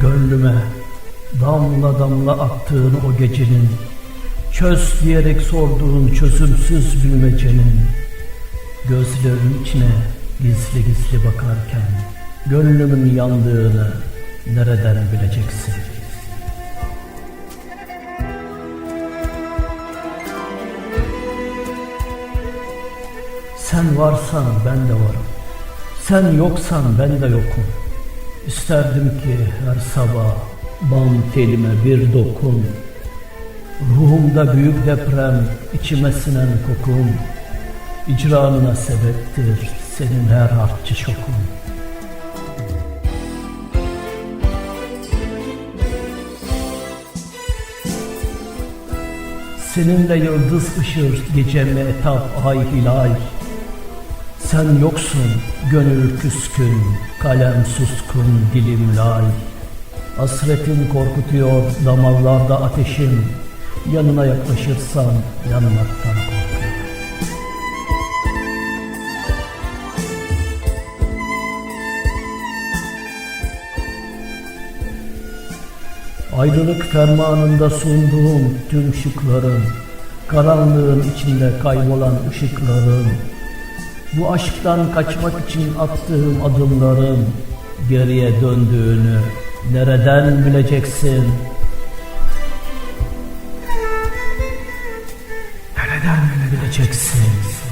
Gönlüme damla damla attığın o gecenin Çöz diyerek sorduğun çözümsüz bilmecenin Gözlerin içine gizli gizli bakarken Gönlümün yandığını nereden bileceksin? Sen varsan ben de varım. Sen yoksan ben de yokum. İsterdim ki her sabah bam telime bir dokun. Ruhumda büyük deprem, içime sinen kokun. İcranına sebeptir senin her harççı şokun. Seninle yıldız ışır geceme etap ay hilal. Sen yoksun gönül küskün, kalem suskun, dilim lal. Hasretin korkutuyor damarlarda ateşim. Yanına yaklaşırsam yanmaktan korkuyorum. Ayrılık fermanında sunduğum tüm şıkların, karanlığın içinde kaybolan ışıkların, bu aşktan kaçmak için attığım adımların geriye döndüğünü nereden bileceksin? Nereden bileceksin?